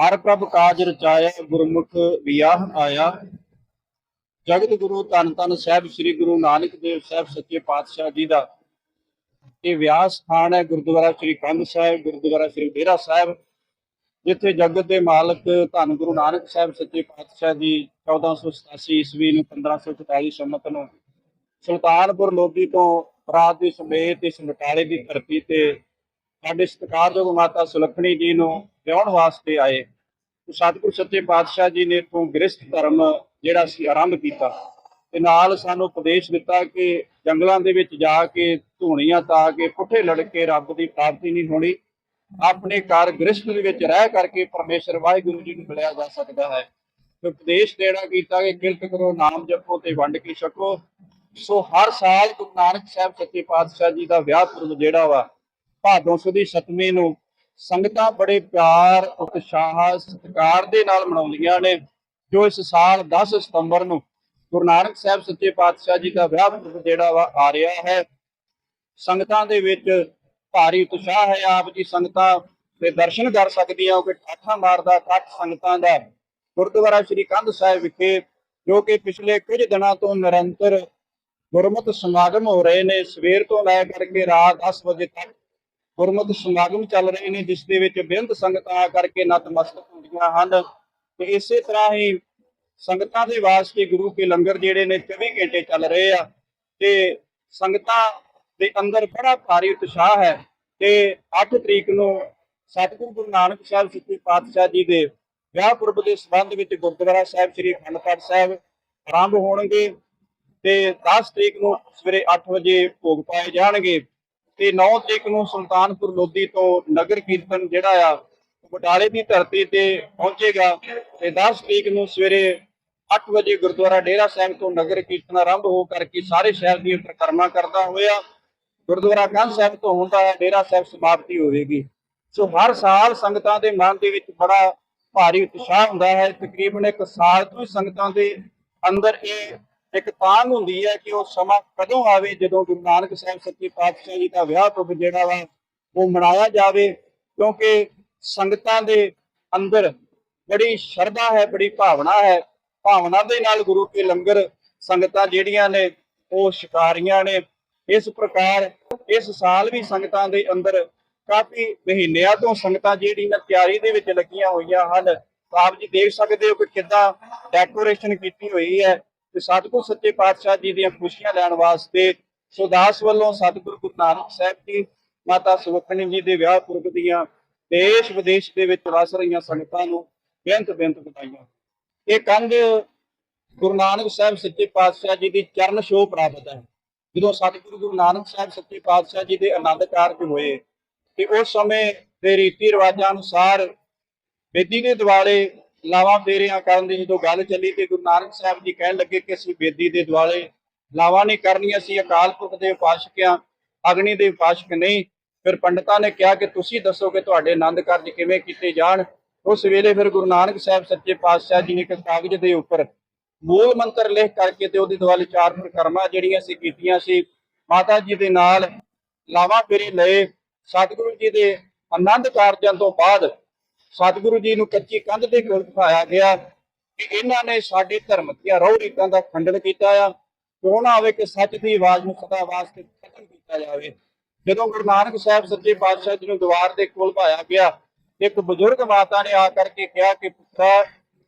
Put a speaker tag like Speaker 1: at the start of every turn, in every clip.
Speaker 1: ਹਰ ਪ੍ਰਭ ਕਾਜ ਰਚਾਇਆ, ਗੁਰਮੁਖ ਵਿਆਹ ਆਇਆ। ਜਗਤ ਗੁਰੂ ਧੰਨ ਧੰਨ ਸਾਹਿਬ, ਸ੍ਰੀ ਗੁਰੂ ਨਾਨਕ ਦੇਵ ਸਾਹਿਬ, ਸੱਚੇ ਪਾਤਸ਼ਾਹ ਜੀ ਦਾ। ਇਹ ਵਿਆਹ ਸਥਾਨ ਹੈ ਗੁਰਦੁਆਰਾ ਸ੍ਰੀ ਕੰਧ ਸਾਹਿਬ, ਗੁਰਦੁਆਰਾ ਸ੍ਰੀ ਡੇਰਾ ਸਾਹਿਬ, ਜਿੱਥੇ ਜਗਤ ਦੇ ਮਾਲਕ ਧੰਨ ਗੁਰੂ ਨਾਨਕ ਸਾਹਿਬ, ਸੱਚੇ ਪਾਤਸ਼ਾਹ ਜੀ 1487 ਈਸਵੀ ਨੂੰ 1544 ਸੰਮਤ ਨੂੰ ਸੁਲਤਾਨਪੁਰ ਲੋਧੀ ਤੋਂ ਰਾਤ ਦੀ ਸਮੇਤ ਇਸ ਬਟਾਲੇ ਦੀ ਧਰਤੀ ਤੇ ਸਾਡੇ ਸਤਿਕਾਰਯੋਗ ਮਾਤਾ ਸੁਲੱਖਣੀ ਜੀ ਨੂੰ ਵਿਆਹਣ ਵਾਸਤੇ ਆਏ। ਤੇ ਸਤਿਗੁਰ ਸੱਚੇ ਪਾਤਸ਼ਾਹ ਜੀ ਨੇ ਇਥੋਂ ਗ੍ਰਸਥ ਧਰਮ ਜਿਹੜਾ ਸੀ ਆਰੰਭ ਕੀਤਾ। ਤੇ ਨਾਲ ਸਾਨੂੰ ਉਪਦੇਸ਼ ਦਿੱਤਾ ਕਿ ਜੰਗਲਾਂ ਦੇ ਵਿੱਚ ਜਾ ਕੇ, ਧੂਣੀਆਂ ਤਾ ਕੇ, ਪੁੱਠੇ ਲੜਕੇ ਰੱਬ ਦੀ ਪ੍ਰਾਪਤੀ ਨਹੀਂ ਹੋਣੀ। ਆਪਣੇ ਘਰ ਗ੍ਰਸਥ ਦੇ ਵਿੱਚ ਰਹਿ ਕਰਕੇ ਪਰਮੇਸ਼ਰ ਵਾਹਿਗੁਰੂ ਜੀ ਨੂੰ ਮਿਲਿਆ ਜਾ ਸਕਦਾ ਹੈ। ਉਪਦੇਸ਼ ਦੇਣਾ ਕੀਤਾ ਕਿ ਕਿਰਤ ਕਰੋ, ਨਾਮ ਜਪੋ ਤੇ ਵੰਡ ਕੇ ਛਕੋ। ਸੋ ਹਰ ਸਾਲ ਗੁਰੂ ਨਾਨਕ ਸਾਹਿਬ ਸੱਚੇ ਪਾਤਸ਼ਾਹ ਜੀ ਦਾ ਵਿਆਹ ਪੁਰਬ ਜਿਹੜਾ ਵਾ, ਭਾਦੋਂ ਸੁਦੀ ਸਤਵੀਂ ਨੂੰ ਸੰਗਤਾਂ ਬੜੇ ਪਿਆਰ, ਉਤਸ਼ਾਹ, ਸਤਿਕਾਰ ਦੇ ਨਾਲ ਮਨਾਉਂਦੀਆਂ ਨੇ, ਜੋ ਇਸ ਸਾਲ 10 ਸਤੰਬਰ ਨੂੰ ਗੁਰੂ ਨਾਨਕ ਸਾਹਿਬ ਸੱਚੇ ਪਾਤਸ਼ਾਹ ਜੀ ਦਾ ਵਿਆਹ ਜਿਹੜਾ ਵਾ ਆ ਰਿਹਾ ਹੈ। ਸੰਗਤਾਂ ਦੇ ਵਿੱਚ ਭਾਰੀ ਉਤਸ਼ਾਹ ਹੈ। ਆਪ ਜੀ ਸੰਗਤਾਂ ਤੇ ਦਰਸ਼ਨ ਕਰ ਸਕਦੀਆਂ ਹੋ ਕਿ ਠਾਠਾ ਮਾਰਦਾ ਇਕੱਠ ਸੰਗਤਾਂ ਦਾ ਗੁਰਦੁਆਰਾ ਸ੍ਰੀ ਕੰਧ ਸਾਹਿਬ ਵਿਖੇ, ਜੋ ਕਿ ਪਿਛਲੇ ਕੁਝ ਦਿਨਾਂ ਤੋਂ ਨਿਰੰਤਰ ਗੁਰਮਤਿ ਸਮਾਗਮ ਹੋ ਰਹੇ ਨੇ। ਸਵੇਰ ਤੋਂ ਲੈ ਕਰਕੇ ਰਾਤ 10 ਵਜੇ ਤੱਕ ਗੁਰਮਤਿ ਸਮਾਗਮ ਚੱਲ ਰਹੇ ਨੇ, ਜਿਸ ਦੇ ਵਿੱਚ ਬੇਅੰਤ ਸੰਗਤਾਂ ਆ ਕਰਕੇ ਨਤਮਸਤਕ ਹੁੰਦੀਆਂ ਹਨ। ਤੇ ਇਸੇ ਤਰ੍ਹਾਂ ਹੀ ਸੰਗਤਾਂ ਦੇ ਵਾਸਤੇ ਗੁਰੂ ਕੇ ਲੰਗਰ ਜਿਹੜੇ ਨੇ 24 ਘੰਟੇ ਚੱਲ ਰਹੇ ਆ। ਤੇ ਸੰਗਤਾਂ ਦੇ ਅੰਦਰ ਬੜਾ ਭਾਰੀ ਉਤਸ਼ਾਹ ਹੈ। ਤੇ 8 ਤਰੀਕ ਨੂੰ ਸਤਿਗੁਰੂ ਗੁਰੂ ਨਾਨਕ ਸਾਹਿਬ ਸੱਚੇ ਪਾਤਸ਼ਾਹ ਜੀ ਦੇ ਵਿਆਹ ਪੁਰਬ ਦੇ ਸੰਬੰਧ ਵਿੱਚ ਗੁਰਦੁਆਰਾ ਸਾਹਿਬ, ਸ੍ਰੀ ਅਖੰਡ ਪਾਠ ਸਾਹਿਬ ਆਰੰਭ ਹੋਣਗੇ। ਤੇ 10 ਤਰੀਕ ਨੂੰ ਸਵੇਰੇ 8 ਵਜੇ ਭੋਗ ਪਾਏ ਜਾਣਗੇ। ਤੇ 9 ਤਰੀਕ ਨੂੰ ਸੁਲਤਾਨਪੁਰ ਲੋਧੀ ਤੋਂ ਨਗਰ ਕੀਰਤਨ ਜਿਹੜਾ ਆ, ਬਟਾਲੇ ਦੀ ਧਰਤੀ ਤੇ ਪਹੁੰਚੇਗਾ ਤੇ 10 ਤਰੀਕ ਨੂੰ ਸਵੇਰੇ 8 ਵਜੇ ਗੁਰਦੁਆਰਾ ਡੇਰਾ ਸਾਹਿਬ ਤੋਂ ਨਗਰ ਕੀਰਤਨ ਆਰੰਭ ਹੋ ਕਰਕੇ ਸਾਰੇ ਸ਼ਹਿਰ ਦੀ ਪ੍ਰਕਰਮਾ ਕਰਦਾ ਹੋਇਆ, ਗੁਰਦੁਆਰਾ ਕੰਧ ਸਾਹਿਬ ਤੋਂ ਹੁੰਦਾ ਹੈ ਡੇਰਾ ਸਾਹਿਬ ਸਮਾਪਤੀ ਹੋਵੇਗੀ। ਸੋ ਹਰ ਸਾਲ ਸੰਗਤਾਂ ਦੇ ਮਨ ਦੇ ਵਿੱਚ ਬੜਾ ਭਾਰੀ ਉਤਸ਼ਾਹ ਹੁੰਦਾ ਹੈ। ਤਕਰੀਬਨ ਇੱਕ ਸਾਲ ਤੋਂ ਸੰਗਤਾਂ ਦੇ ਅੰਦਰ ਇਹ ਇੱਕ ਤਾਂਗ ਹੁੰਦੀ ਹੈ ਕਿ ਉਹ ਸਮਾਂ ਕਦੋਂ ਆਵੇ ਜਦੋਂ ਗੁਰੂ ਨਾਨਕ ਸਾਹਿਬ ਸੱਚੇ ਪਾਤਸ਼ਾਹ ਜੀ ਦਾ ਵਿਆਹ ਪੁਰਬ ਜਿਹੜਾ ਵਾ ਉਹ ਮਨਾਇਆ ਜਾਵੇ, ਕਿਉਂਕਿ ਸੰਗਤਾਂ ਦੇ ਅੰਦਰ ਬੜੀ ਸ਼ਰਧਾ ਹੈ, ਬੜੀ ਭਾਵਨਾ ਹੈ। ਭਾਵਨਾ ਦੇ ਨਾਲ ਗੁਰੂ ਕੇ ਲੰਗਰ ਸੰਗਤਾਂ ਜਿਹੜੀਆਂ ਨੇ ਉਹ ਸ਼ਿਕਾਰੀਆਂ ਨੇ। ਇਸ ਪ੍ਰਕਾਰ ਇਸ ਸਾਲ ਵੀ ਸੰਗਤਾਂ ਦੇ ਅੰਦਰ ਕਾਫੀ ਮਹੀਨਿਆਂ ਤੋਂ ਸੰਗਤਾਂ ਜਿਹੜੀਆਂ ਤਿਆਰੀ ਦੇ ਵਿੱਚ ਲੱਗੀਆਂ ਹੋਈਆਂ ਹਨ। ਆਪ ਜੀ ਦੇਖ ਸਕਦੇ ਹੋ ਕਿ ਕਿੱਦਾਂ ਡੈਕੋਰੇਸ਼ਨ ਕੀਤੀ ਹੋਈ ਹੈ। ਤੇ ਸਤਿਗੁਰ ਸੱਚੇ ਪਾਤਸ਼ਾਹ ਜੀ ਦੀਆਂ ਖੁਸ਼ੀਆਂ ਲੈਣ ਵਾਸਤੇ ਸੁਦਾਸ ਵੱਲੋਂ ਸਤਿਗੁਰ ਗੁਰੂ ਨਾਨਕ ਸਾਹਿਬ ਜੀ, ਮਾਤਾ ਸੁਖਮਨੀ ਜੀ ਦੇ ਵਿਆਹ ਪੁਰਬ ਦੀਆਂ ਦੇਸ਼ ਵਿਦੇਸ਼ ਦੇ ਵਿੱਚ ਵਸ ਰਹੀਆਂ ਸੰਗਤਾਂ ਨੂੰ ਬੇਨਤ ਬੇਨਤ ਵਧਾਈਆਂ। ਇਹ ਕੰਧ ਗੁਰੂ ਨਾਨਕ ਸਾਹਿਬ ਸੱਚੇ ਪਾਤਸ਼ਾਹ ਜੀ ਦੀ ਚਰਨ ਛੋਹ ਪ੍ਰਾਪਤ ਹੈ। ਜਦੋਂ ਸਤਿਗੁਰੂ ਗੁਰੂ ਨਾਨਕ ਸਾਹਿਬ ਸੱਚੇ ਪਾਤਸ਼ਾਹ ਜੀ ਦੇ ਆਨੰਦ ਕਾਰਜ ਹੋਏ ਤੇ ਉਸ ਸਮੇਂ ਦੇ ਰੀਤੀ ਰਿਵਾਜਾਂ ਅਨੁਸਾਰ ਬੇਦੀ ਦੇ ਦਿਵਾਲੇ ਲਾਵਾਂ ਫੇਰਿਆਂ ਕਰਨ ਦੀ ਜਦੋਂ ਗੱਲ ਚੱਲੀ ਤੇ ਗੁਰੂ ਨਾਨਕ ਸਾਹਿਬ ਜੀ ਕਹਿਣ ਲੱਗੇ ਕਿ ਅਸੀਂ ਬੇਦੀ ਦੇ ਦੁਆਲੇ ਲਾਵਾਂ ਨਹੀਂ ਕਰਨੀਆਂ, ਅਸੀਂ ਅਕਾਲ ਪੁਰਖ ਦੇ ਉਪਾਸ਼ਕ ਹਾਂ, ਅਗਨੀ ਦੇ ਉਪਾਸ਼ਕ ਨਹੀਂ। ਫਿਰ ਪੰਡਤਾਂ ਨੇ ਕਿਹਾ ਕਿ ਤੁਸੀਂ ਦੱਸੋ ਕਿ ਤੁਹਾਡੇ ਆਨੰਦ ਕਾਰਜ ਕਿਵੇਂ ਕੀਤੇ ਜਾਣ? ਉਸ ਵੇਲੇ ਫਿਰ ਗੁਰੂ ਨਾਨਕ ਸਾਹਿਬ ਸੱਚੇ ਪਾਤਸ਼ਾਹ ਜੀ ਨੇ ਇੱਕ ਕਾਗਜ਼ ਦੇ ਉੱਪਰ ਮੂਲ ਮੰਤਰ ਲਿਖ ਕਰਕੇ ਤੇ ਉਹਦੇ ਦੁਆਲੇ ਚਾਰ ਪ੍ਰਕਰਮਾਂ ਜਿਹੜੀਆਂ ਸੀ ਕੀਤੀਆਂ ਸੀ। ਮਾਤਾ ਜੀ ਦੇ ਨਾਲ ਲਾਵਾਂ ਫੇਰੇ ਲਏ, ਸਤਿਗੁਰੂ ਜੀ ਦੇ ਆਨੰਦ ਕਾਰਜਾਂ ਤੋਂ ਬਾਅਦ ਸਤਿਗੁਰੂ ਜੀ ਨੂੰ ਕੱਚੀ ਕੰਧ ਦੇ ਕੋਲ ਬਿਠਾਇਆ ਗਿਆ ਕਿ ਇਹਨਾਂ ਨੇ ਸਾਡੇ ਧਰਮ ਦੀਆਂ ਰੋਹ ਰੀਤਾਂ ਦਾ ਖੰਡਨ ਕੀਤਾ ਆ, ਕਿਉਂ ਨਾ ਹੋਵੇ ਕਿ ਸੱਚ ਦੀ ਆਵਾਜ਼ ਨੂੰ ਸਦਾ ਵਾਸਤੇ ਖਤਮ ਕੀਤਾ ਜਾਵੇ। ਜਦੋਂ ਗੁਰੂ ਨਾਨਕ ਸਾਹਿਬ ਸੱਚੇ ਪਾਤਸ਼ਾਹ ਜੀ ਨੂੰ ਦਵਾਰ ਦੇ ਕੋਲ ਪਾਇਆ ਗਿਆ, ਇੱਕ ਬਜ਼ੁਰਗ ਮਾਤਾ ਨੇ ਆ ਕਰਕੇ ਕਿਹਾ ਕਿ ਪੁੱਤਰਾ,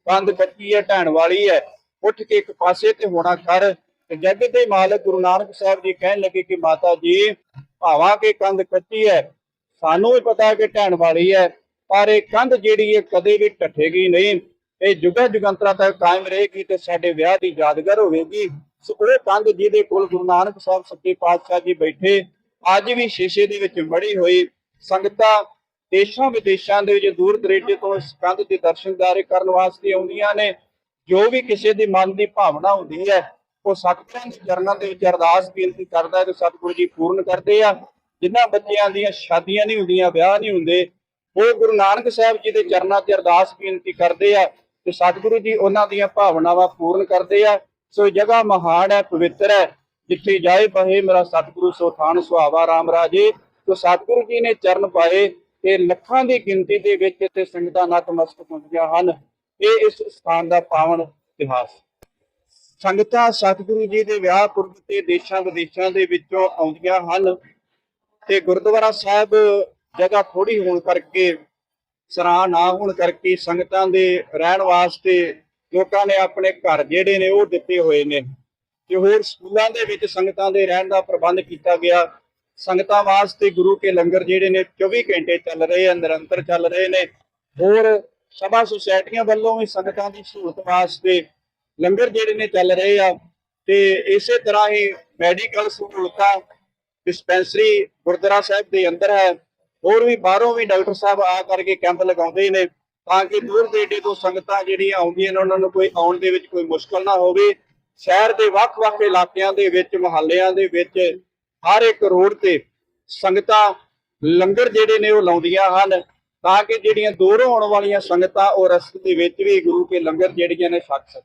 Speaker 1: ਕੰਧ ਕੱਚੀ ਹੈ, ਢਹਿਣ ਵਾਲੀ ਹੈ, ਉੱਠ ਕੇ ਇੱਕ ਪਾਸੇ ਤੇ ਹੋਣਾ ਕਰ ਤੇ ਜਗਤ ਦੇ ਮਾਲਕ ਗੁਰੂ ਨਾਨਕ ਸਾਹਿਬ ਜੀ ਕਹਿਣ ਲੱਗੇ ਕਿ ਮਾਤਾ ਜੀ, ਭਾਵਾਂ ਕਿ ਕੰਧ ਕੱਚੀ ਹੈ, ਸਾਨੂੰ ਵੀ ਪਤਾ ਕਿ ਢਹਿਣ ਵਾਲੀ ਹੈ। ਪਰ ਇਹ ਕੰਧ ਜਿਹੜੀ ਹੈ ਕਦੇ ਵੀ ਟੱਟੇਗੀ ਨਹੀਂ। ਇਹ ਜੁਗਾ ਜੁਗੰਤਰਾ ਤੱਕ ਕਾਇਮ ਰਹੇਗੀ ਤੇ ਸਾਡੇ ਵਿਆਹ ਦੀ ਯਾਦਗਾਰ ਹੋਵੇਗੀ। ਸੋ ਉਹ ਕੰਧ ਜਿਹਦੇ ਕੋਲ ਗੁਰੂ ਨਾਨਕ ਸਾਹਿਬ ਸੱਚੇ ਪਾਤਸ਼ਾਹ ਜੀ ਬੈਠੇ, ਅੱਜ ਵੀ ਸ਼ੀਸ਼ੇ ਦੇ ਵਿੱਚ ਮੜੀ ਹੋਈ। ਸੰਗਤਾਂ ਦੇਸ਼ਾਂ ਵਿਦੇਸ਼ਾਂ ਦੇ ਵਿੱਚ ਦੂਰ ਦਰੇਡੇ ਤੋਂ ਇਸ ਕੰਧ ਦੇ ਦਰਸ਼ਨਦਾਰੇ ਕਰਨ ਵਾਸਤੇ ਆਉਂਦੀਆਂ ਨੇ। ਜੋ ਵੀ ਕਿਸੇ ਦੇ ਮਨ ਦੀ ਭਾਵਨਾ ਹੁੰਦੀ ਹੈ, ਉਹ ਸਤਿਗੁਰਾਂ ਦੇ ਚਰਨਾਂ ਦੇ ਵਿੱਚ ਅਰਦਾਸ ਬੇਨਤੀ ਕਰਦਾ ਹੈ ਤੇ ਸਤਿਗੁਰੂ ਜੀ ਪੂਰਨ ਕਰਦੇ ਆ। ਜਿਨ੍ਹਾਂ ਬੱਚਿਆਂ ਦੀਆਂ ਸ਼ਾਦੀਆਂ ਨਹੀਂ ਹੁੰਦੀਆਂ, ਵਿਆਹ ਨਹੀਂ ਹੁੰਦੇ ਉਹ ਗੁਰੂ ਨਾਨਕ ਸਾਹਿਬ ਜੀ ਦੇ ਚਰਨਾਂ 'ਤੇ ਅਰਦਾਸ ਬੇਨਤੀ ਕਰਦੇ ਆ ਤੇ ਸਤਿਗੁਰੂ ਜੀ ਉਹਨਾਂ ਦੀਆਂ ਭਾਵਨਾਵਾਂ ਪੂਰਨ ਕਰਦੇ ਆ। ਸੋ ਇਹ ਜਗ੍ਹਾ ਮਹਾਨ ਹੈ, ਪਵਿੱਤਰ ਹੈ, ਜਿੱਥੇ ਜਾਏ ਬਹੇ ਮੇਰਾ ਸਤਿਗੁਰੂ, ਸੋ ਥਾਨ ਸੁਹਾਵਾ ਰਾਮ ਰਾਜੇ। ਸੋ ਸਤਿਗੁਰੂ ਜੀ ਨੇ ਚਰਨ ਪਾਏ, ਤੇ ਲੱਖਾਂ ਦੀ ਗਿਣਤੀ ਦੇ ਵਿੱਚ ਇੱਥੇ ਸੰਗਤਾਂ ਨਤਮਸਤਕ ਹੁੰਦੀਆਂ ਹਨ। ਇਹ ਇਸ ਸਥਾਨ ਦਾ ਪਾਵਨ ਇਤਿਹਾਸ। ਸੰਗਤਾਂ ਸਤਿਗੁਰੂ ਜੀ ਦੇ ਵਿਆਹ ਪੁਰਬ ਤੇ ਦੇਸ਼ਾਂ ਵਿਦੇਸ਼ਾਂ ਦੇ ਵਿੱਚੋਂ ਆਉਂਦੀਆਂ ਹਨ। ਤੇ ਗੁਰਦੁਆਰਾ ਸਾਹਿਬ ਜਗ੍ਹਾ ਥੋੜੀ ਹੋਣ ਕਰਕੇ ਸਰਾਂ ਨਾ ਹੋਣ ਕਰਕੇ ਸੰਗਤਾਂ ਦੇ ਰਹਿਣ ਵਾਸਤੇ ਲੋਕਾਂ ਨੇ ਆਪਣੇ ਘਰ ਜਿਹੜੇ ਨੇ ਉਹ ਦਿੱਤੇ ਹੋਏ ਨੇ। ਤੇ ਹੋਰ ਸਕੂਲਾਂ ਦੇ ਵਿੱਚ ਸੰਗਤਾਂ ਦੇ ਰਹਿਣ ਦਾ ਪ੍ਰਬੰਧ ਕੀਤਾ ਗਿਆ। ਸੰਗਤਾਂ ਵਾਸਤੇ ਗੁਰੂ ਕੇ ਲੰਗਰ ਜਿਹੜੇ ਨੇ 24 ਘੰਟੇ ਚੱਲ ਰਹੇ ਆ, ਨਿਰੰਤਰ ਚੱਲ ਰਹੇ ਨੇ। ਹੋਰ ਸਭਾ ਸੁਸਾਇਟੀਆਂ ਵੱਲੋਂ ਵੀ ਸੰਗਤਾਂ ਦੀ ਸਹੂਲਤ ਵਾਸਤੇ ਲੰਗਰ ਜਿਹੜੇ ਨੇ ਚੱਲ ਰਹੇ ਆ। ਤੇ ਇਸੇ ਤਰ੍ਹਾਂ ਹੀ ਮੈਡੀਕਲ ਸਹੂਲਤਾਂ, ਡਿਸਪੈਂਸਰੀ ਗੁਰਦੁਆਰਾ ਸਾਹਿਬ ਦੇ ਅੰਦਰ ਹੈ। ਹੋਰ ਵੀ ਬਾਹਰੋਂ ਵੀ ਡਾਕਟਰ ਸਾਹਿਬ ਆ ਕਰਕੇ ਕੈਂਪ ਲਗਾਉਂਦੇ ਨੇ ਤਾਂ ਕਿ ਦੂਰ ਦੇਡੇ ਤੋਂ ਸੰਗਤਾਂ ਜਿਹੜੀਆਂ ਆਉਂਦੀਆਂ ਨੇ, ਉਹਨਾਂ ਨੂੰ ਕੋਈ ਆਉਣ ਦੇ ਵਿੱਚ ਕੋਈ ਮੁਸ਼ਕਲ ਨਾ ਹੋਵੇ। ਸ਼ਹਿਰ ਦੇ ਵੱਖ-ਵੱਖ ਇਲਾਕਿਆਂ ਦੇ ਵਿੱਚ, ਮੁਹੱਲਿਆਂ ਦੇ ਵਿੱਚ ਹਰ ਇੱਕ ਰੋਡ ਤੇ ਸੰਗਤਾਂ ਲੰਗਰ ਜਿਹੜੇ ਨੇ ਉਹ ਲਾਉਂਦੀਆਂ ਹਨ ਤਾਂ ਕਿ ਜਿਹੜੀਆਂ ਦੂਰੋਂ ਆਉਣ ਵਾਲੀਆਂ ਸੰਗਤਾਂ ਉਹ ਰਸਤੇ ਦੇ ਵਿੱਚ ਵੀ ਗੁਰੂ ਕੇ ਲੰਗਰ ਜਿਹੜੀਆਂ ਨੇ ਛਕ ਸਕਣ।